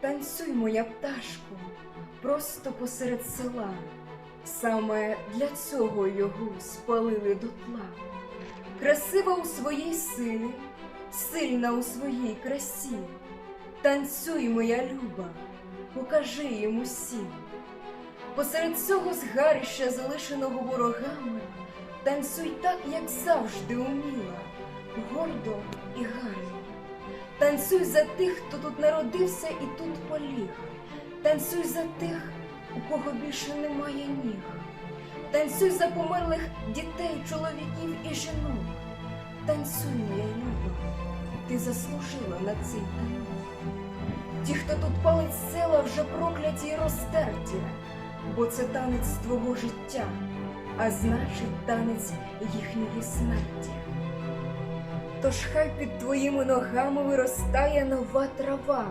Танцюй, моя пташко, просто посеред села. Саме для цього його спалили дотла. Красива у своїй силі, сильна у своїй красі. Танцюй, моя люба, покажи їм усім. Посеред цього згарища, залишеного ворогами, танцюй так, як завжди уміла, гордо і гарно. Танцюй за тих, хто тут народився і тут поліг. Танцюй за тих, у кого більше немає ніг. Танцюй за померлих дітей, чоловіків і жінок. Танцюй, моя люба, ти заслужила на цей танок. Ті, хто тут палить села, вже прокляті й розтерті, бо це танець твого життя, а значить танець їхньої смерті. Тож хай під твоїми ногами виростає нова трава,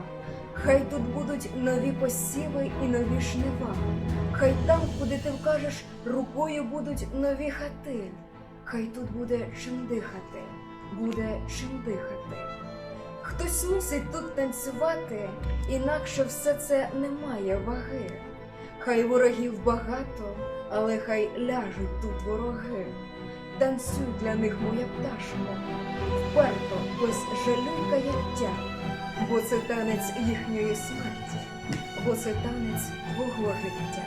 хай тут будуть нові посіви і нові жнива, хай там, куди ти вкажеш, рукою будуть нові хати, хай тут буде чим дихати, буде чим дихати. Хтось мусить тут танцювати, інакше все це не має ваги. Хай ворогів багато, але хай ляжуть тут вороги. Танцюй для них, моя пташко, вперто, без жалю й каяття, бо це танець їхньої смерті, бо це танець твого життя.